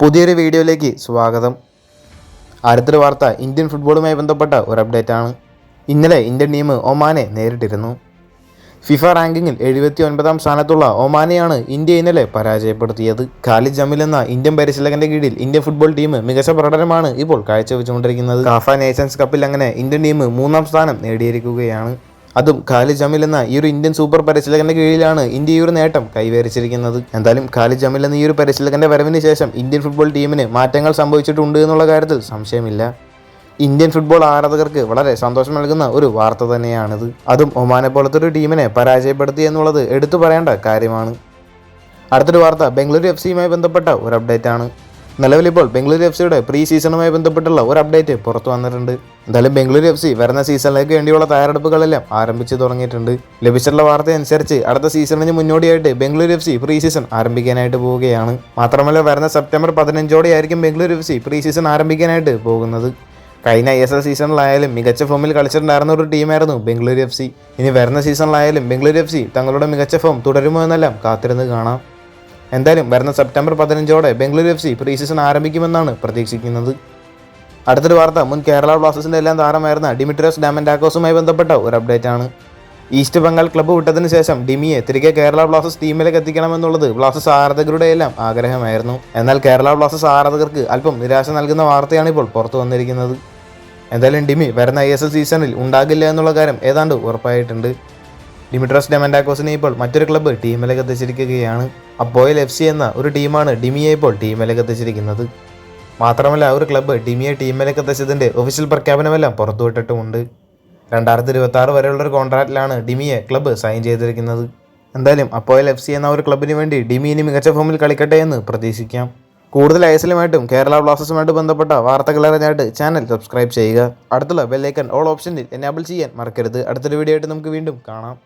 പുതിയൊരു വീഡിയോയിലേക്ക് സ്വാഗതം. അടുത്തൊരു വാർത്ത ഇന്ത്യൻ ഫുട്ബോളുമായി ബന്ധപ്പെട്ട ഒരു അപ്ഡേറ്റ് ആണ്. ഇന്നലെ ഇന്ത്യൻ ടീം ഒമാനെ നേരിട്ടിരുന്നു. ഫിഫ റാങ്കിങ്ങിൽ എഴുപത്തി ഒൻപതാം സ്ഥാനത്തുള്ള ഒമാനെയാണ് ഇന്ത്യ ഇന്നലെ പരാജയപ്പെടുത്തിയത്. ഖാലിദ് ജമിൽ എന്ന ഇന്ത്യൻ പരിശീലകന്റെ കീഴിൽ ഇന്ത്യൻ ഫുട്ബോൾ ടീം മികച്ച പ്രകടനമാണ് ഇപ്പോൾ കാഴ്ചവെച്ചുകൊണ്ടിരിക്കുന്നത്. കാഫ നേഷൻസ് കപ്പിൽ അങ്ങനെ ഇന്ത്യൻ ടീം മൂന്നാം സ്ഥാനം നേടിയിരിക്കുകയാണ്. അതും ഖാലി ജമിൽ എന്ന ഈ ഒരു ഇന്ത്യൻ സൂപ്പർ പരിശീലകന്റെ കീഴിലാണ് ഇന്ത്യ ഈ ഒരു നേട്ടം കൈവരിച്ചിരിക്കുന്നത്. എന്തായാലും ഖാലി ജമിൽ എന്ന ഈ ഒരു പരിശീലകന്റെ വരവിന് ശേഷം ഇന്ത്യൻ ഫുട്ബോൾ ടീമിന് മാറ്റങ്ങൾ സംഭവിച്ചിട്ടുണ്ട് എന്നുള്ള കാര്യത്തിൽ സംശയമില്ല. ഇന്ത്യൻ ഫുട്ബോൾ ആരാധകർക്ക് വളരെ സന്തോഷം നൽകുന്ന ഒരു വാർത്ത തന്നെയാണിത്. അതും ഒമാനെ പോലത്തെ ഒരു ടീമിനെ പരാജയപ്പെടുത്തി എന്നുള്ളത് എടുത്തു പറയേണ്ട കാര്യമാണ്. അടുത്തൊരു വാർത്ത ബംഗളൂരു എഫ് സിയുമായി ബന്ധപ്പെട്ട ഒരു അപ്ഡേറ്റ് ആണ്. നിലവിലിപ്പോൾ ബംഗളൂരു എഫ് സിയുടെ പ്രീ സീസണുമായി ബന്ധപ്പെട്ടുള്ള ഒരു അപ്ഡേറ്റ് പുറത്തു വന്നിട്ടുണ്ട്. എന്തായാലും ബംഗളൂരു എഫ് സി വരുന്ന സീസണിലേക്ക് വേണ്ടിയുള്ള തയ്യാറെടുപ്പുകളെല്ലാം ആരംഭിച്ചു തുടങ്ങിയിട്ടുണ്ട്. ലഭിച്ചിട്ടുള്ള വാർത്ത അനുസരിച്ച് അടുത്ത സീസണിന് മുന്നോടിയായിട്ട് Bengaluru F C pre season ആരംഭിക്കാനായിട്ട് പോവുകയാണ്. മാത്രമല്ല വരുന്ന സെപ്റ്റംബർ പതിനഞ്ചോടെ ആയിരിക്കും Bengaluru F C pre season ആരംഭിക്കാനായിട്ട് പോകുന്നത്. കഴിഞ്ഞ ഐ എസ് എൽ സീസണിലായാലും മികച്ച ഫോമിൽ കളിച്ചിട്ടുണ്ടായിരുന്ന ഒരു ടീമായിരുന്നു ബംഗളൂരു എഫ് സി ഇനി വരുന്ന സീസണിലായാലും ബംഗളൂരു എഫ് സി തങ്ങളുടെ മികച്ച ഫോം തുടരുമോ എന്നെല്ലാം കാത്തിരുന്ന് കാണാം. എന്തായാലും വരുന്ന September പതിനഞ്ചോടെ Bengaluru F C pre season ആരംഭിക്കുമെന്നാണ് പ്രതീക്ഷിക്കുന്നത്. അടുത്തൊരു വാർത്ത മുൻ കേരള ബ്ലാസ്റ്റേഴ്സിന്റെ എല്ലാം താരമായിരുന്ന ഡിമിട്രിയസ് ഡാമൻഡാക്കോസുമായി ബന്ധപ്പെട്ട ഒരു അപ്ഡേറ്റ് ആണ്. ഈസ്റ്റ് ബംഗാൾ ക്ലബ്ബ് വിട്ടതിന് ശേഷം ഡിമിയെ തിരികെ കേരള ബ്ലാസ്റ്റേഴ്സ് ടീമിലേക്ക് എത്തിക്കണമെന്നുള്ളത് ബ്ലാസ്റ്റേഴ്സ് ആരാധകരുടെ എല്ലാം ആഗ്രഹമായിരുന്നു. എന്നാൽ കേരള ബ്ലാസ്റ്റേഴ്സ് ആരാധകർക്ക് അല്പം നിരാശ നൽകുന്ന വാർത്തയാണ് ഇപ്പോൾ പുറത്തു വന്നിരിക്കുന്നത്. എന്തായാലും ഡിമി വരുന്ന ഐ സീസണിൽ ഉണ്ടാകില്ല എന്നുള്ള കാര്യം ഏതാണ്ട് ഉറപ്പായിട്ടുണ്ട്. ഡിമിട്രസ് ഡെമൻഡാക്കോസിനെ ഇപ്പോൾ മറ്റൊരു ക്ലബ്ബ് ടീമിലേക്ക് എത്തിച്ചിരിക്കുകയാണ്. അപ്പോയിൽ എഫ് സി എന്ന ഒരു ടീമാണ് ഡിമിയെ ഇപ്പോൾ ടീമിലേക്ക് എത്തിച്ചിരിക്കുന്നത്. മാത്രമല്ല ഒരു ക്ലബ്ബ് ഡിമിയെ ടീമിലേക്ക് എത്തിച്ചതിന്റെ ഒഫീഷ്യൽ പ്രഖ്യാപനമെല്ലാം പുറത്തുവിട്ടിട്ടുമുണ്ട് രണ്ടായിരത്തി ഇരുപത്തി ആറ് വരെയുള്ള ഒരു കോൺട്രാക്റ്റിലാണ് ഡിമിയെ ക്ലബ്ബ് സൈൻ ചെയ്തിരിക്കുന്നത്. എന്തായാലും അപ്പോയിൽ എഫ് സി എന്ന ഒരു ക്ലബ്ബിന് വേണ്ടി ഡിമി ഇനി മികച്ച ഫോമിൽ കളിക്കട്ടെ എന്ന് പ്രതീക്ഷിക്കാം. കൂടുതൽ ഐസലുമായിട്ടും കേരള ബ്ലാസ്റ്റേഴ്സുമായിട്ട് ബന്ധപ്പെട്ട വാർത്തകൾ അറിഞ്ഞായിട്ട് ചാനൽ സബ്സ്ക്രൈബ് ചെയ്യുക. അടുത്തുള്ള ബെല്ലൈക്കൺ ഓൾ ഓപ്ഷനിൽ എനാബിൾ ചെയ്യാൻ മറക്കരുത്. അടുത്തൊരു വീഡിയോ ആയിട്ട് നമുക്ക് വീണ്ടും കാണാം.